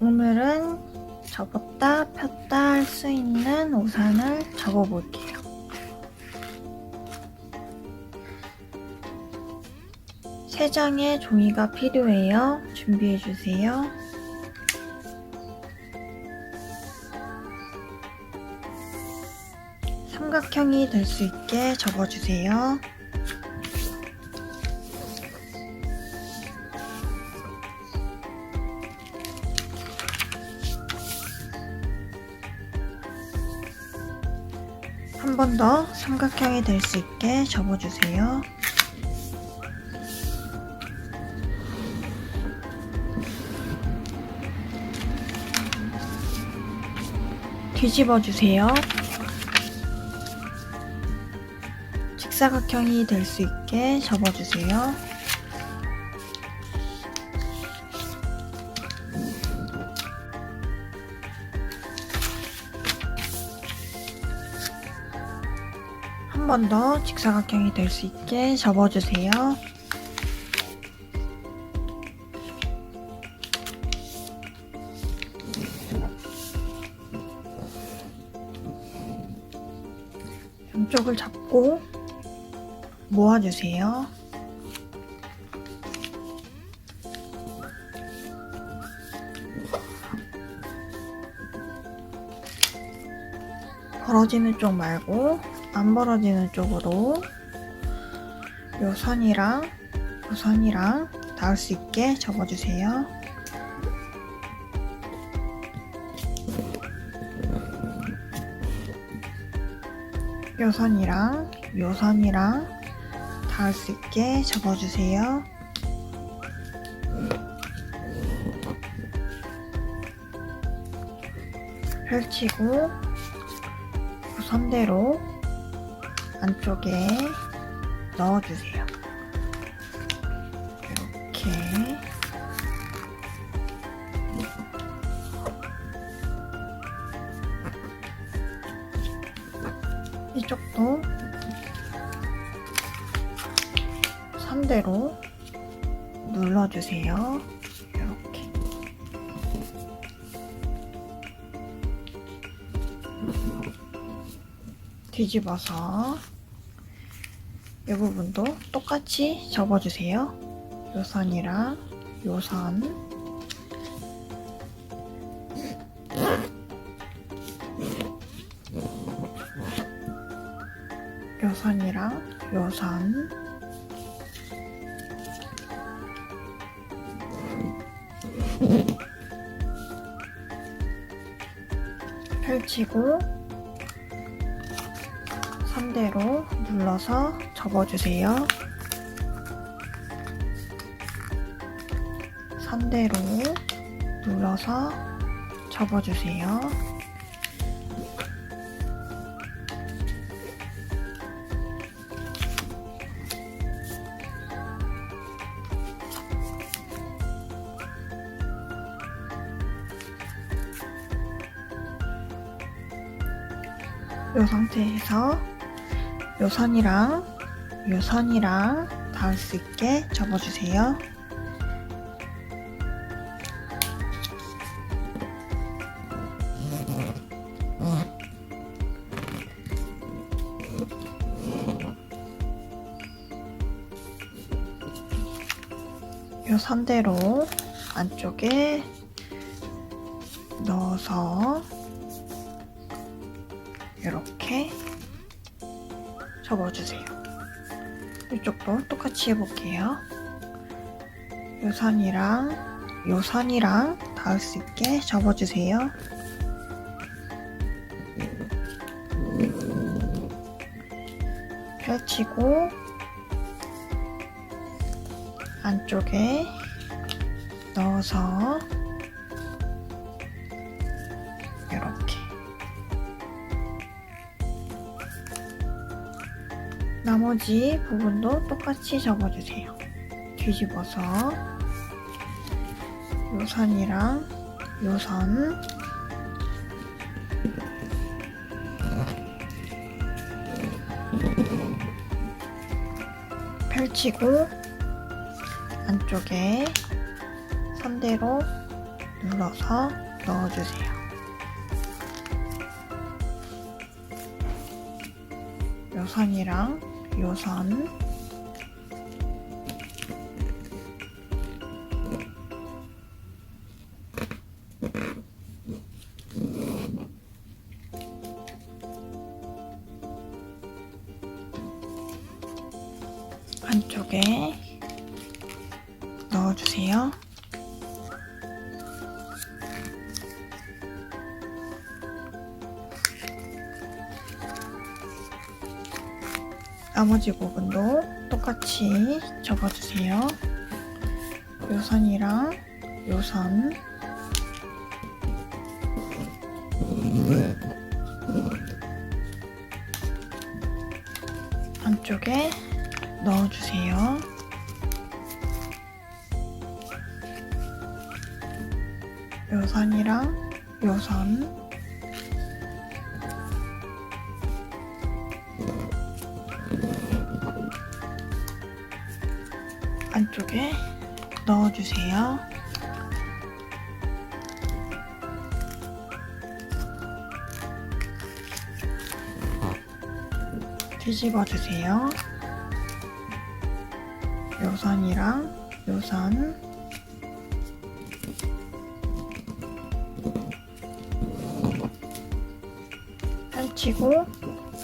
오늘은 접었다 폈다 할 수 있는 우산을 접어 볼게요. 세 장의 종이가 필요해요. 준비해 주세요. 삼각형이 될 수 있게 접어 주세요. 번 더 삼각형이 될 수 있게 접어주세요. 뒤집어 주세요. 직사각형이 될 수 있게 접어주세요. 번 더 직사각형이 될 수 있게 접어주세요. 양쪽을 잡고 모아주세요. 벌어지는 쪽 말고 안 벌어지는 쪽으로 요 선이랑 요 선이랑 닿을 수 있게 접어주세요. 요 선이랑 요 선이랑 닿을 수 있게 접어주세요. 펼치고 그 선대로 안쪽에 넣어주세요. 이렇게 이쪽도 선대로 눌러주세요. 이렇게 뒤집어서 이 부분도 똑같이 접어주세요. 요 선이랑 요 선. 요 선이랑 요 선. 펼치고 선대로 눌러서 접어주세요. 선대로 눌러서 접어주세요. 이 상태에서 요 선이랑 요 선이랑 닿을 수 있게 접어주세요. 요 선대로 안쪽에 넣어서 이렇게 접어주세요. 이쪽도 똑같이 해볼게요. 요 선이랑 요 선이랑 닿을 수 있게 접어주세요. 펼치고 안쪽에 넣어서 나머지 부분도 똑같이 접어주세요. 뒤집어서 요 선이랑 요선 펼치고 안쪽에 선대로 눌러서 넣어주세요. 요 선이랑 요 선, 나머지 부분도 똑같이 접어주세요. 요 선이랑 요 선, 안쪽에 넣어주세요. 요 선이랑 요 선, 안쪽에 넣어주세요. 뒤집어 주세요. 요 선이랑 요 선, 펼치고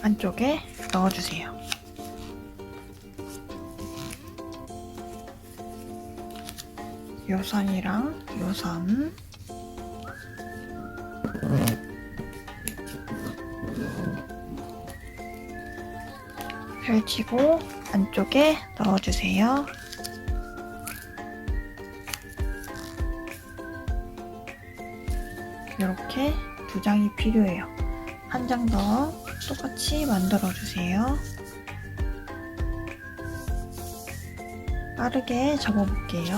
안쪽에 넣어주세요. 요 선이랑 요 선, 펼치고 안쪽에 넣어주세요. 이렇게 두 장이 필요해요. 한 장 더 똑같이 만들어 주세요. 빠르게 접어 볼게요.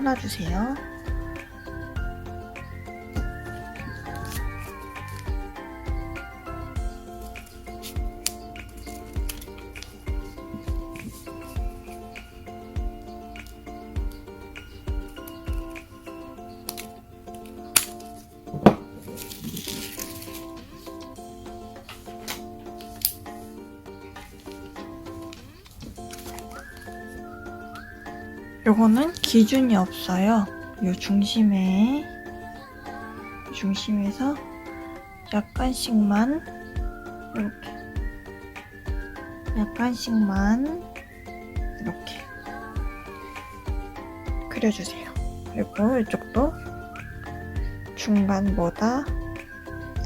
잘라주세요. 요거는 기준이 없어요. 요 중심에 중심에서 약간씩만 이렇게 약간씩만 이렇게 그려주세요. 그리고 이쪽도 중간보다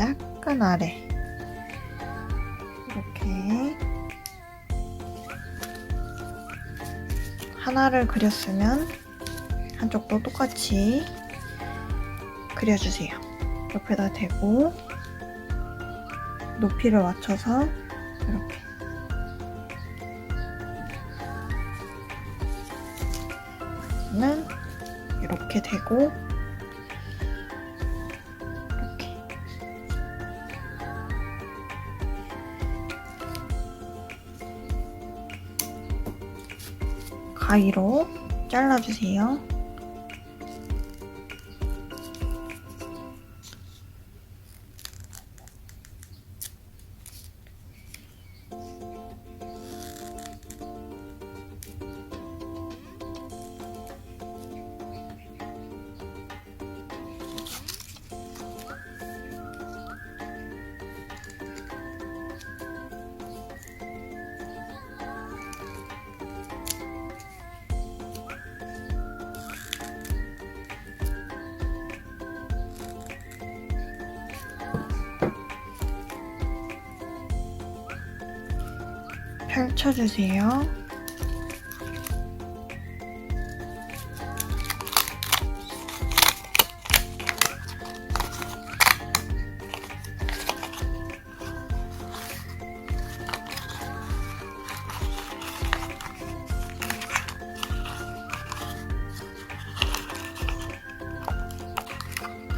약간 아래 하나를 그렸으면 한쪽도 똑같이 그려주세요. 옆에다 대고 높이를 맞춰서 이렇게 는 이렇게 되고 가위로 잘라주세요. 펼쳐주세요.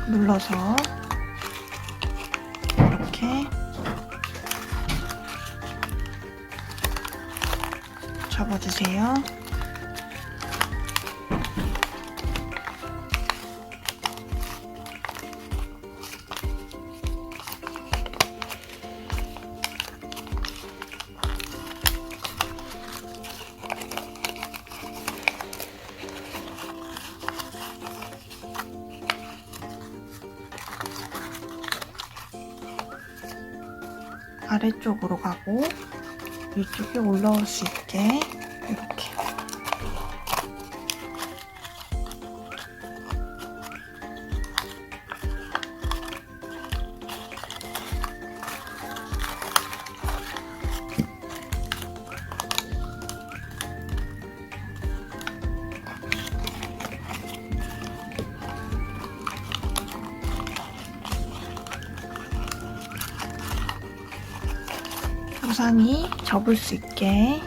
눌러서 아래쪽으로 가고 위쪽에 올라올 수 있게 이렇게 우산이 접을 수 있게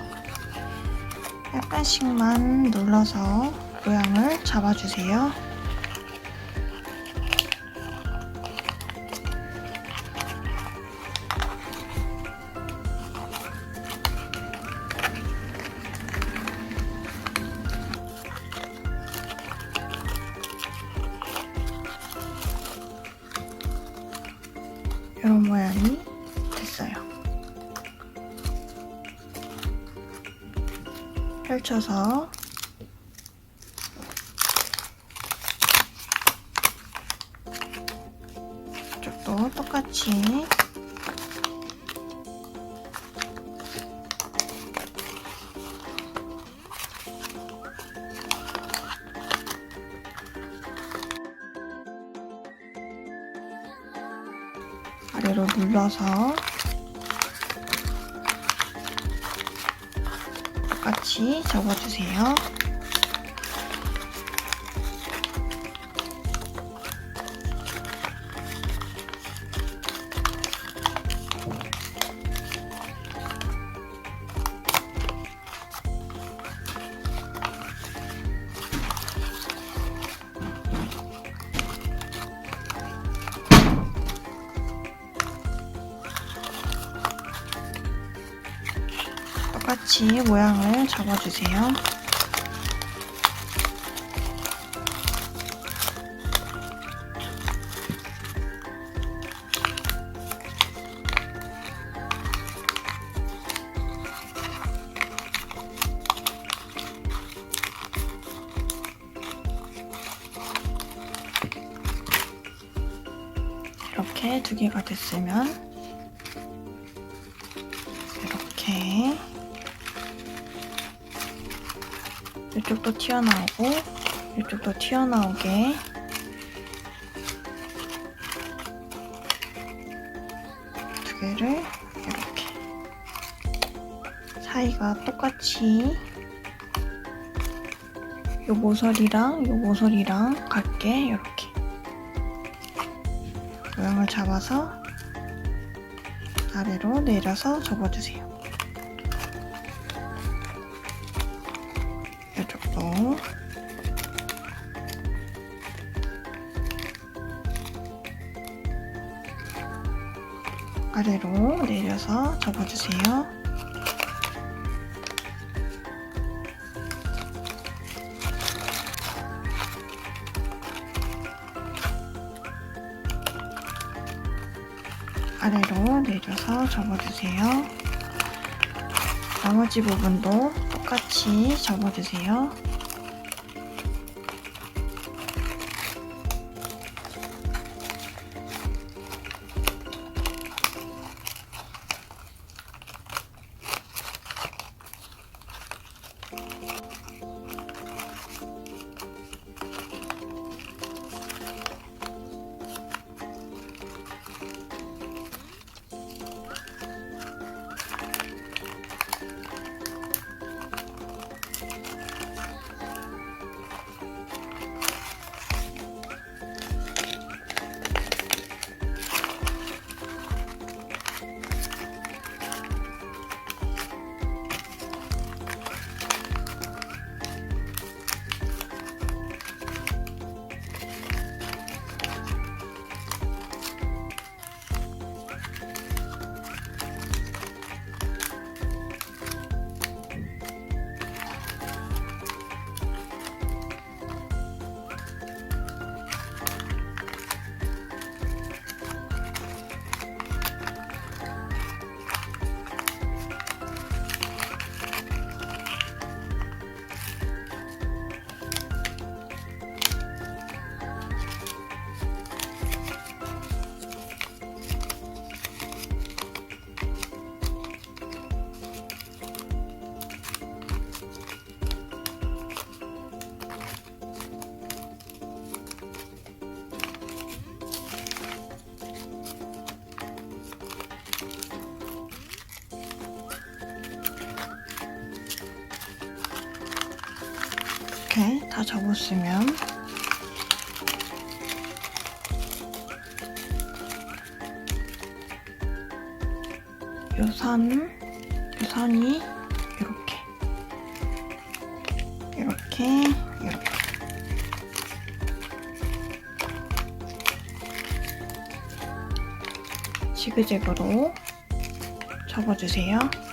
약간씩만 눌러서 모양을 잡아주세요. 이런 모양이 펼쳐서 이쪽도 똑같이 아래로 눌러서 접어주세요. 똑같이 모양을 잡아주세요. 이렇게 두 개가 됐으면 튀어나오고 이쪽도 튀어나오게. 두 개를 이렇게. 사이가 똑같이. 요 모서리랑 요 모서리랑 같게 이렇게. 모양을 잡아서 아래로 내려서 접어주세요. 아래로 내려서 접어주세요. 아래로 내려서 접어주세요. 나머지 부분도 똑같이 접어주세요. 접었으면 요 선, 요 선이 이렇게 이렇게 이렇게 지그재그로 접어주세요.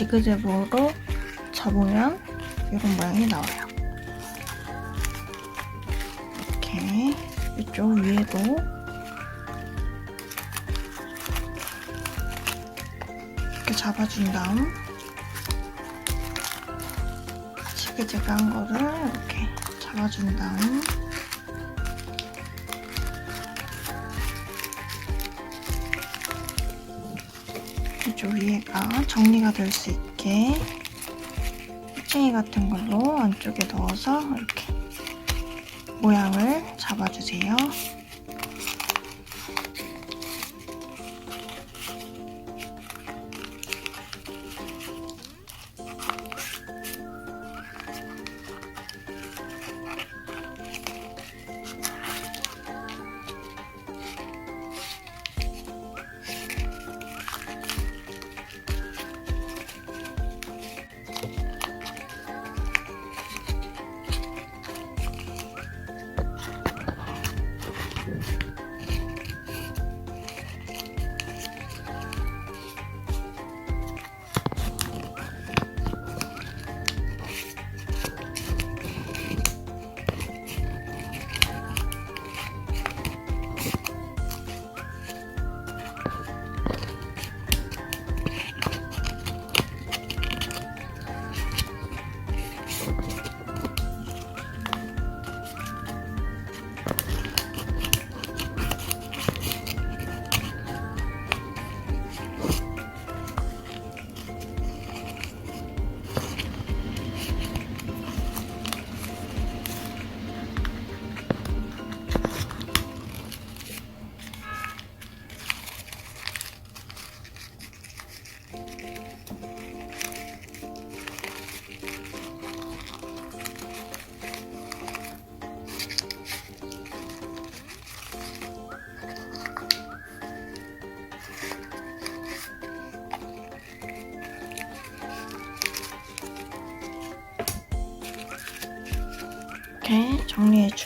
지그재그로 접으면 이런 모양이 나와요. 이렇게 이쪽 위에도 이렇게 잡아준 다음 지그재그한 거를 이렇게 잡아준 다음 위에가 정리가 될 수 있게 휘쟁이 같은 걸로 안쪽에 넣어서 이렇게 모양을 잡아주세요.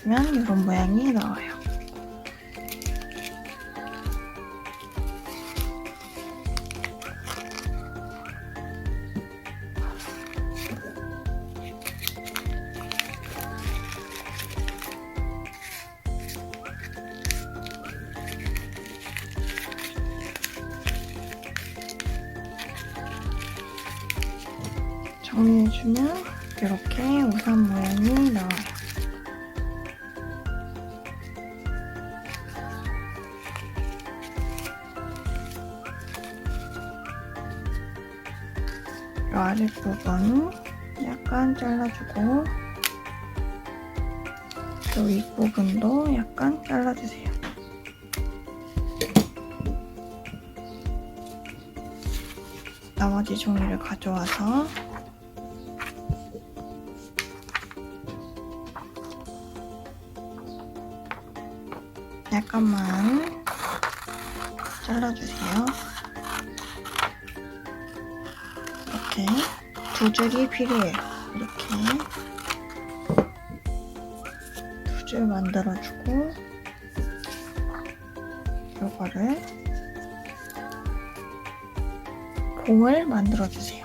정리해주면 이런 모양이 나와요. 이 아랫부분 약간 잘라주고 또 윗부분도 약간 잘라주세요. 나머지 종이를 가져와서 약간만 두 줄이 필요해요. 이렇게 두 줄 만들어주고 이거를 봉을 만들어주세요.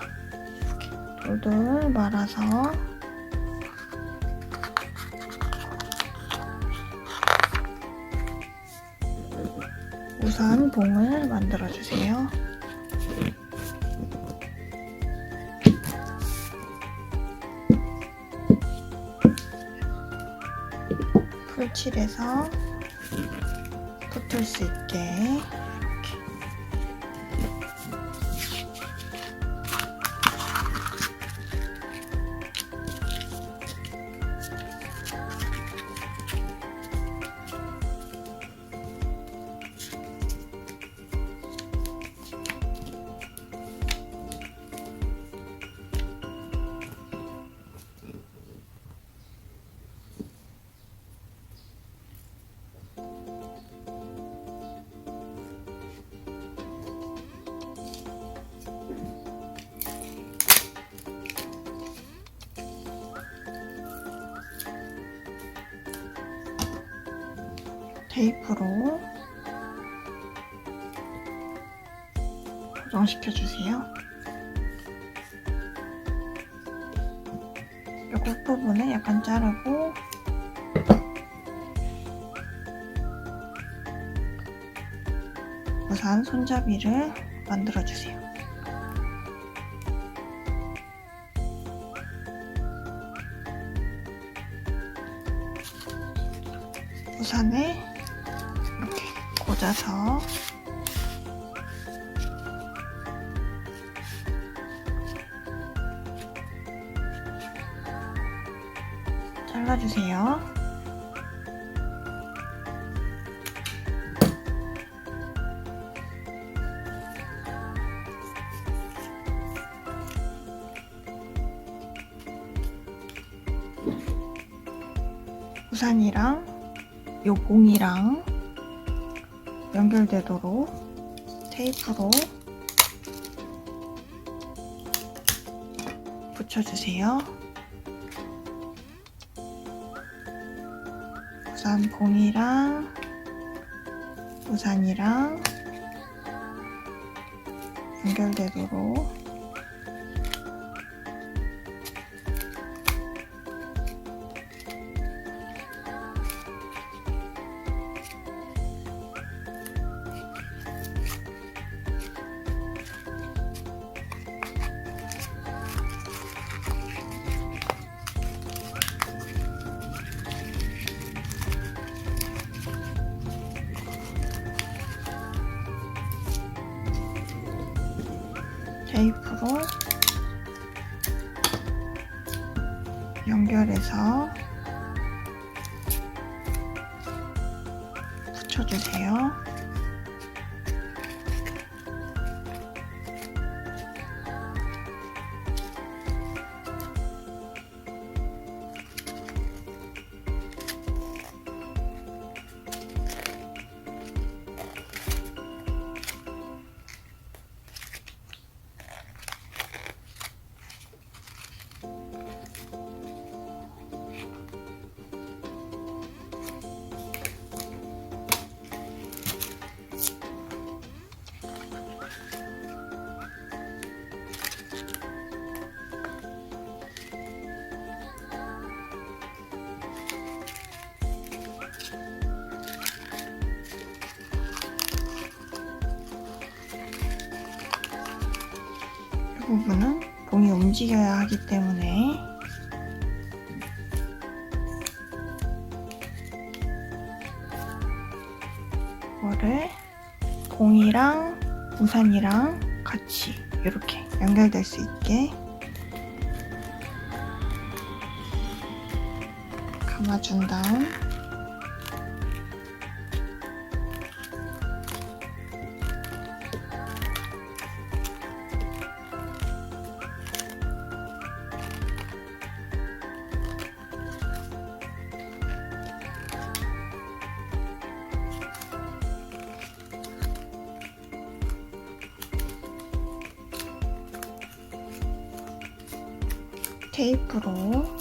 이렇게 돌돌 말아서 우선 봉을 만들어주세요. 풀칠해서 붙을 수 있게 테이프로 고정시켜 주세요. 요 끝부분에 약간 자르고 우선 손잡이를 만들어 주세요. 이렇게 꽂아서 잘라주세요. 우산이랑 요 봉이랑 연결되도록 테이프로 붙여주세요. 우산 봉이랑 우산이랑 연결되도록 테이프로 연결해서 부분은 봉이 움직여야 하기 때문에 이거를 봉이랑 우산이랑 같이 이렇게 연결될 수 있게 감아준 다음 테이프로